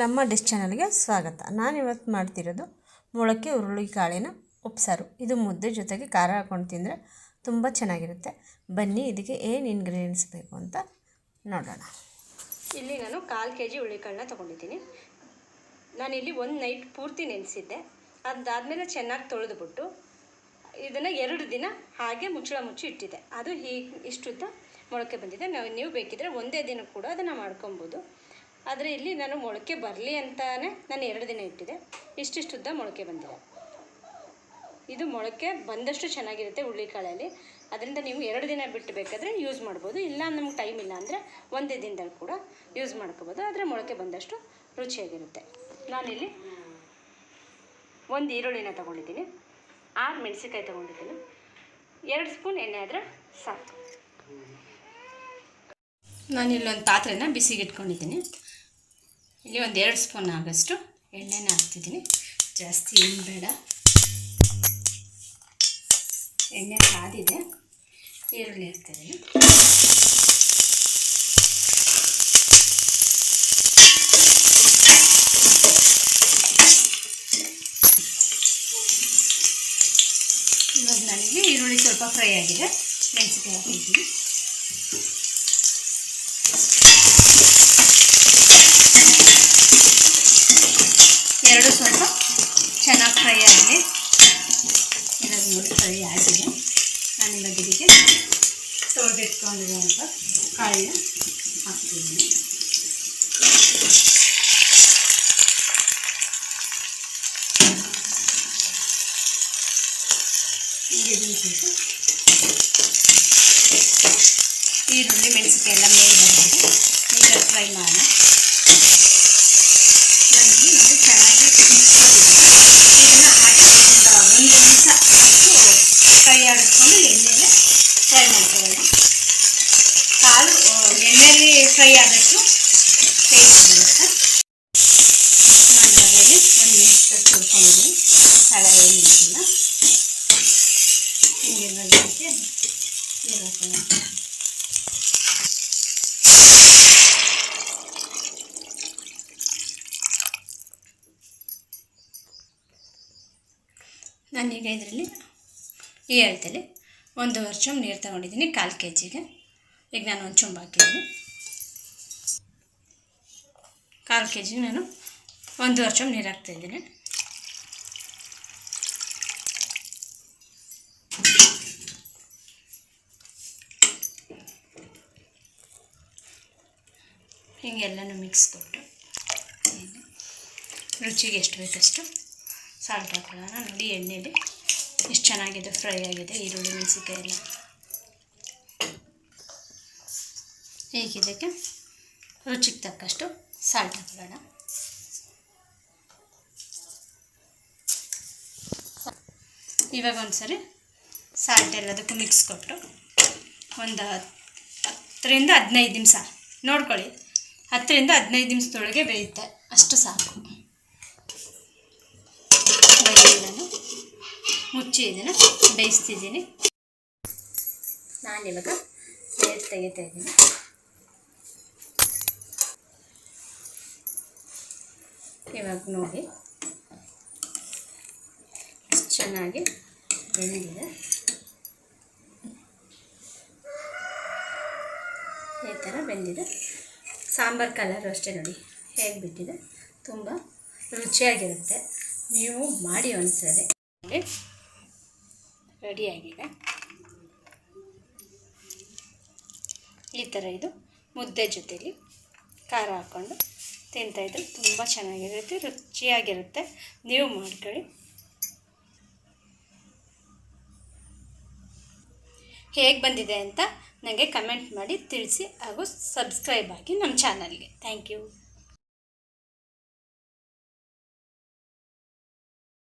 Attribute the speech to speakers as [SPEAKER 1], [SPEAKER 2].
[SPEAKER 1] ನಮ್ಮ ಡಿಶ್ ಚಾನಲ್ಗೆ ಸ್ವಾಗತ. ನಾನು ಇವತ್ತು ಮಾಡ್ತಿರೋದು ಮೊಳಕೆ ಹುರುಳಿಕಾಳಿನ ಉಪ್ಸಾರು. ಇದು ಮುದ್ದೆ ಜೊತೆಗೆ ಖಾರ ಹಾಕ್ಕೊಂಡು ತಿಂದರೆ ತುಂಬ ಚೆನ್ನಾಗಿರುತ್ತೆ. ಬನ್ನಿ, ಇದಕ್ಕೆ ಏನು ಇಂಗ್ರೀಡಿಯೆಂಟ್ಸ್ ಬೇಕು ಅಂತ ನೋಡೋಣ.
[SPEAKER 2] ಇಲ್ಲಿ ನಾನು ಕಾಲು ಕೆ ಜಿ ಹುಳಿಕಾಳನ್ನ ತೊಗೊಂಡಿದ್ದೀನಿ. ನಾನಿಲ್ಲಿ ಒಂದು ನೈಟ್ ಪೂರ್ತಿ ನೆನೆಸಿದ್ದೆ. ಅದಾದಮೇಲೆ ಚೆನ್ನಾಗಿ ತೊಳೆದುಬಿಟ್ಟು ಇದನ್ನು ಎರಡು ದಿನ ಹಾಗೆ ಮುಚ್ಚಳ ಮುಚ್ಚಿ ಇಟ್ಟಿದ್ದೆ. ಅದು ಹೀಗೆ ಇಷ್ಟುದ್ದ ಮೊಳಕೆ ಬಂದಿದೆ. ನಾವು ನೀವು ಬೇಕಿದ್ದರೆ ಒಂದೇ ದಿನ ಕೂಡ ಅದನ್ನು ಮಾಡ್ಕೊಬೋದು. ಆದರೆ ಇಲ್ಲಿ ನಾನು ಮೊಳಕೆ ಬರಲಿ ಅಂತಾನೆ ನಾನು ಎರಡು ದಿನ ಇಟ್ಟಿದೆ. ಇಷ್ಟಿಷ್ಟು ಉದ್ದ ಮೊಳಕೆ ಬಂದಿದೆ. ಇದು ಮೊಳಕೆ ಬಂದಷ್ಟು ಚೆನ್ನಾಗಿರುತ್ತೆ ಹುರುಳಿಕಾಳಲ್ಲಿ. ಅದರಿಂದ ನೀವು ಎರಡು ದಿನ ಬಿಟ್ಟು ಬೇಕಾದರೆ ಯೂಸ್ ಮಾಡ್ಬೋದು. ಇಲ್ಲ ನಮ್ಗೆ ಟೈಮ್ ಇಲ್ಲ ಅಂದರೆ ಒಂದೇ ದಿನದಲ್ಲಿ ಕೂಡ ಯೂಸ್ ಮಾಡ್ಕೋಬೋದು. ಆದರೆ ಮೊಳಕೆ ಬಂದಷ್ಟು ರುಚಿಯಾಗಿರುತ್ತೆ. ನಾನಿಲ್ಲಿ ಒಂದು ಈರುಳ್ಳಿನ ತೊಗೊಂಡಿದ್ದೀನಿ. ಆರು ಮೆಣಸಿಕಾಯಿ ತೊಗೊಂಡಿದ್ದೀನಿ. ಎರಡು ಸ್ಪೂನ್ ಎಣ್ಣೆ ಆದರೆ ಸಾಕು. ನಾನಿಲ್ಲೊಂದು ಪಾತ್ರೆನ ಬಿಸಿಗೆ ಇಟ್ಕೊಂಡಿದ್ದೀನಿ ಇಲ್ಲಿ ಒಂದು ಎರಡು ಸ್ಪೂನ್ ಆಗೋಷ್ಟು ಎಣ್ಣೆನ ಹಾಕ್ತಿದ್ದೀನಿ. ಜಾಸ್ತಿ ಏನು ಬೇಡ. ಎಣ್ಣೆ ಕಾದಿದೆ. ಈರುಳ್ಳಿ ಹಾಕ್ತಿದ್ದೀನಿ. ಇವಾಗ ನನಗೆ ಈರುಳ್ಳಿ ಸ್ವಲ್ಪ ಫ್ರೈ ಆಗಿದೆ. ಮೆಣಸಿನ್ಕಾಯಿ ಹಾಕಿದ್ದೀನಿ ಎರಡು ಸ್ವಲ್ಪ ಚೆನ್ನಾಗಿ ಫ್ರೈ ಆಗಲಿ ಇವಾಗ ನೋಡಿ ಫ್ರೈ ಆಗಿದೆ ನಾನು ಇವಾಗ ಇದಕ್ಕೆ ತೊಳೆದಿಟ್ಕೊಂಡಿರುವಂಥ ಕಾಳನ್ನ ಹಾಕ್ತಿದ್ದೀನಿ ಈಗ ಇದನ್ನು ಸ್ವಲ್ಪ ಈರುಳ್ಳಿ ಮೆಣಸಿನ್ಕಾಯಿ ಎಲ್ಲ ಮೇಲೆ ಬರೋದು ಈಗ ಫ್ರೈ ಮಾಡೋಣ ಫ್ರೈ ಆದಷ್ಟು ನಾನು ಮನೆಯಲ್ಲಿ ಒಂದು ನಿಮಿಷದಷ್ಟು ಹುರ್ಕೊಂಡಿದ್ದೀನಿ ತಳ ಏನಿಲ್ಲ ಹಿಂಗೆ ನಾನೀಗ ಇದರಲ್ಲಿ ಈ ಹೇಳ್ತೇನೆ ಒಂದು ವರ್ಷ ನೀರು ತಗೊಂಡಿದ್ದೀನಿ, ಕಾಲು ಕೆ ಜಿಗೆ ಈಗ ನಾನು ಒಂದು ಚುಂಬ ಹಾಕಿದ್ದೀನಿ. ಕಾಲು ಕೆ ಜಿ ನಾನು ಒಂದು ವರ್ಷ ನೀರು ಹಾಕ್ತಾಯಿದ್ದೀನಿ ಹೀಗೆಲ್ಲನೂ ಮಿಕ್ಸ್ ಕೊಟ್ಟು ರುಚಿಗೆ ಎಷ್ಟು ಬೇಕಷ್ಟು ಸಾಲ್ಟ್ ಹಾಕೊಳ್ಳೋಣ. ನೋಡಿ ಎಣ್ಣೆಯಲ್ಲಿ ಎಷ್ಟು ಚೆನ್ನಾಗಿದೆ ಫ್ರೈ ಆಗಿದೆ, ಈರುಳ್ಳಿ ಮೆಣಸಿಕಾಯಿ ಎಲ್ಲ ಹೀಗಿದ್ದಕ್ಕೆ ರುಚಿಗೆ ತಕ್ಕಷ್ಟು ಸಾಲ್ಟ್ ಹಾಕೊಳ್ಳೋಣ ಇವಾಗ ಒಂದ್ಸರಿ ಸಾಲ್ಟ್ ಎಲ್ಲದಕ್ಕೂ ಮಿಕ್ಸ್ ಕೊಟ್ಟು ಒಂದು ಹತ್ತರಿಂದ ಹದಿನೈದು ನಿಮಿಷ. ನೋಡ್ಕೊಳ್ಳಿ, ಹತ್ತರಿಂದ ಹದಿನೈದು ನಿಮಿಷದೊಳಗೆ ಬೇಯುತ್ತೆ. ಅಷ್ಟು ಸಾಕು. ಇವಾಗ ನಾನು ಮುಚ್ಚಿ ಇದನ್ನು ಬೇಯಿಸ್ತಿದ್ದೀನಿ. ನಾನಿವಾಗ ನೀರು ತೆಗಿತಾ ಇದ್ದೀನಿ. ಇವಾಗ ನೋಡಿ. ಚೆನ್ನಾಗಿ ಬೆಂದಿದೆ. ಈ ಥರ ಬೆಂದಿದೆ. ಸಾಂಬಾರು ಕಲರ್ ಅಷ್ಟೇ ನೋಡಿ. ಹೇಗೆ ಬಿಟ್ಟಿದೆ? ತುಂಬ ರುಚಿಯಾಗಿರುತ್ತೆ. ನೀವು ಮಾಡಿ ಒಂದ್ಸರಿ. ರೆಡಿಯಾಗಿದೆ ಈ ಥರ ಇದು ಮುದ್ದೆ ಜೊತೆಲಿ ಖಾರ ಹಾಕ್ಕೊಂಡು ತಿಂತಾಯಿದ್ರೆ ತುಂಬ ಚೆನ್ನಾಗಿರುತ್ತೆ, ರುಚಿಯಾಗಿರುತ್ತೆ. ನೀವು ಮಾಡ್ಕೊಳ್ಳಿ. ಹೇಗೆ ಬಂದಿದೆ ಅಂತ ನನಗೆ ಕಮೆಂಟ್ ಮಾಡಿ ತಿಳಿಸಿ ಹಾಗೂ ಸಬ್ಸ್ಕ್ರೈಬ್ ಆಗಿ ನಮ್ಮ ಚಾನಲ್ಗೆ. Thank you.